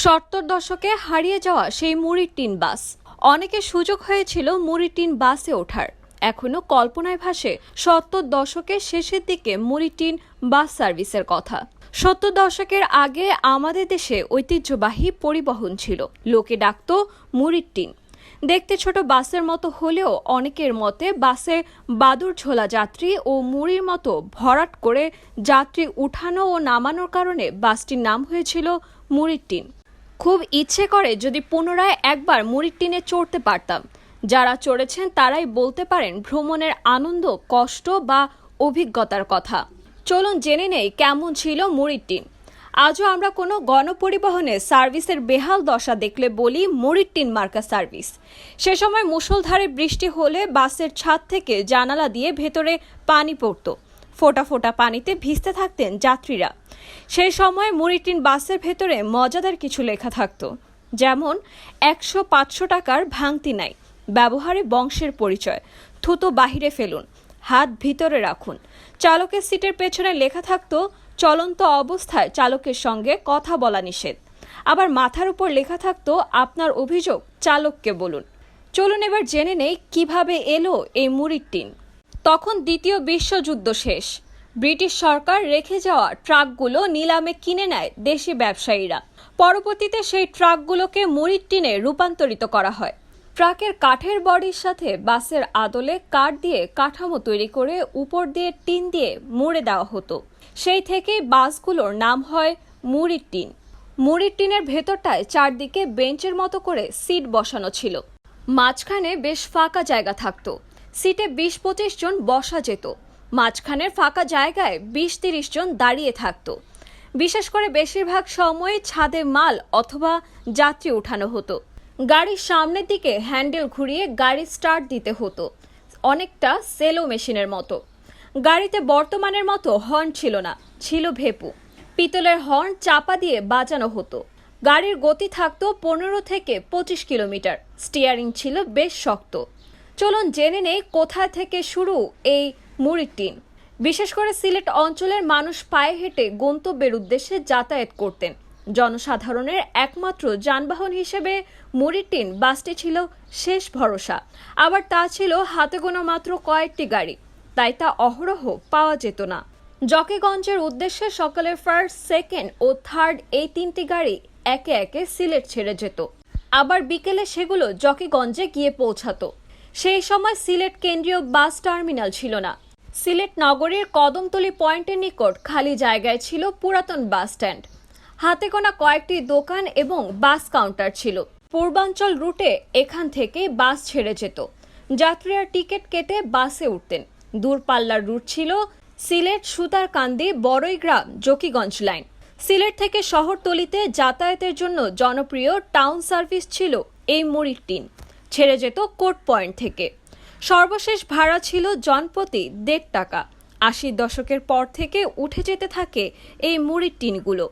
সত্তর দশকে হারিয়ে যাওয়া সেই মুড়ির টিন বাস। অনেকে সুযোগ হয়েছিল মুড়ির টিন বাসে ওঠার। এখনও কল্পনায় ভাসে সত্তর দশকের শেষের দিকে মুড়ির টিন বাস সার্ভিসের কথা। সত্তর দশকের আগে আমাদের দেশে ঐতিহ্যবাহী পরিবহন ছিল। লোকে ডাকত মুড়ির টিন। দেখতে ছোট বাসের মতো হলেও অনেকের মতে বাসে বাদুর ঝোলা যাত্রী ও মুড়ির মতো ভরাট করে যাত্রী উঠানো ও নামানোর কারণে বাসটির নাম হয়েছিল মুড়ির টিন। খুব ইচ্ছে করে যদি পুনরায় একবার মুড়ির টিনে চড়তে পারতাম। যারা চড়েছেন তারাই বলতে পারেন ভ্রমণের আনন্দ, কষ্ট বা অভিজ্ঞতার কথা। চলুন জেনে নেই কেমন ছিল মুড়ির টিন। আজও আমরা কোনো গণপরিবহনে সার্ভিসের বেহাল দশা দেখলে বলি মুড়ির টিন মার্কা সার্ভিস। সে সময় মুষলধারে বৃষ্টি হলে বাসের ছাদ থেকে জানালা দিয়ে ভেতরে পানি পড়তো। ফোঁটা ফোঁটা পানিতে ভিজতে থাকতেন যাত্রীরা। সেই সময় মুড়িটিন বাসের ভেতরে মজাদার কিছু লেখা থাকতো, যেমন, একশো পাঁচশো টাকার ভাঙতি নাই, ব্যবহারে বংশের পরিচয়, থুতো বাহিরে ফেলুন, হাত ভিতরে রাখুন। চালকের সিটের পেছনে লেখা থাকতো, চলন্ত অবস্থায় চালকের সঙ্গে কথা বলা নিষেধ। আবার মাথার উপর লেখা থাকতো, আপনার অভিযোগ, চালককে বলুন। চলুন এবার জেনে নেই কীভাবে এলো এই মুড়ির টিন তখন দ্বিতীয় বিশ্বযুদ্ধ শেষ। ব্রিটিশ সরকার রেখে যাওয়া ট্রাকগুলো নিলামে কিনে নেয় দেশি ব্যবসায়ীরা। পরবর্তীতে সেই ট্রাকগুলোকে মুড়ির টিনে রূপান্তরিত করা হয়। ট্রাকের কাঠের বডির সাথে বাসের আদলে কাঠ দিয়ে কাঠামো তৈরি করে উপর দিয়ে টিন দিয়ে মুড়ে দেওয়া হতো। সেই থেকেই বাসগুলোর নাম হয় মুড়ির টিন। মুড়ির টিনের ভেতরটায় চারদিকে বেঞ্চের মতো করে সিট বসানো ছিল। মাঝখানে বেশ ফাঁকা জায়গা থাকতো। সিটে বিশ পঁচিশ জন বসা যেত। মাঝখানের ফাঁকা জায়গায় বিশ তিরিশ জন দাঁড়িয়ে থাকতো। বিশেষ করে বেশিরভাগ সময় ছাদে মাল অথবা যাত্রী উঠানো হতো। গাড়ির সামনের দিকে হ্যান্ডেল ঘুরিয়ে গাড়ি স্টার্ট দিতে হতো। অনেকটা সেলো মেশিনের মতো। গাড়িতে বর্তমানের মতো হর্ন ছিল না, ছিল ভেপু। পিতলের হর্ন চাপা দিয়ে বাজানো হতো। গাড়ির গতি থাকতো পনেরো থেকে পঁচিশ কিলোমিটার। স্টিয়ারিং ছিল বেশ শক্ত। চলুন জেনে নেই কোথা থেকে শুরু এই মুড়ির টিন। বিশেষ করে সিলেট অঞ্চলের মানুষ পায়ে হেঁটে গন্তব্যের উদ্দেশ্যে যাতায়াত করতেন। জনসাধারণের একমাত্র যানবাহন হিসেবে মুড়ির টিন, বাসটি ছিল শেষ ভরসা। আবার তা ছিল হাতে গোনা মাত্র কয়েকটি গাড়ি, তাই তা অহরহ পাওয়া যেত না। জকিগঞ্জের উদ্দেশ্যে সকালে ফার্স্ট সেকেন্ড ও থার্ড এই তিনটি গাড়ি একে একে সিলেট ছেড়ে যেত। আবার বিকেলে সেগুলো জকিগঞ্জে গিয়ে পৌঁছাতো। সেই সময় সিলেট কেন্দ্রীয় বাস টার্মিনাল ছিল না। সিলেট নগরীর কদমতলি পয়েন্টের নিকট খালি জায়গায় ছিল পুরাতন বাস স্ট্যান্ড। হাতে গোনা কয়েকটি দোকান এবং বাস কাউন্টার ছিল। পূর্বাঞ্চল রুটে এখান থেকে বাস ছেড়ে যেত। যাত্রীরা টিকিট কেটে বাসে উঠতেন। দূরপাল্লার রুট ছিল সিলেট সুতারকান্দি বড়ইগ্রাম জকিগঞ্জ লাইন। সিলেট থেকে শহরতলিতে যাতায়াতের জন্য জনপ্রিয় টাউন সার্ভিস ছিল এই মুড়ির টিন ছেড়ে যেত কোর্ট পয়েন্ট থেকে। সর্বশেষ ভাড়া ছিল জনপ্রতি দেড় টাকা। আশির দশকের পর থেকে উঠে যেতে থাকে এই মুড়ির টিনগুলো।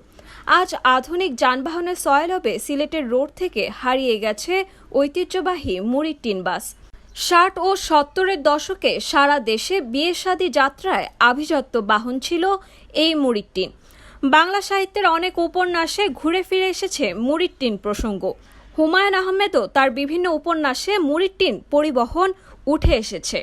আজ আধুনিক যানবাহনের সয়লবে সিলেটের রোড থেকে হারিয়ে গেছে ঐতিহ্যবাহী মুড়ির টিন বাস ষাট ও সত্তরের দশকে সারা দেশে বিয়ে শাদী যাত্রায় আভিজাত্য বাহন ছিল এই মুড়ির টিন। বাংলা সাহিত্যের অনেক উপন্যাসে ঘুরে ফিরে এসেছে মুড়ির টিন প্রসঙ্গ। হুমায়ুন আহমেদও তার বিভিন্ন উপন্যাসে মুড়ির পরিবহন উঠে এসেছে।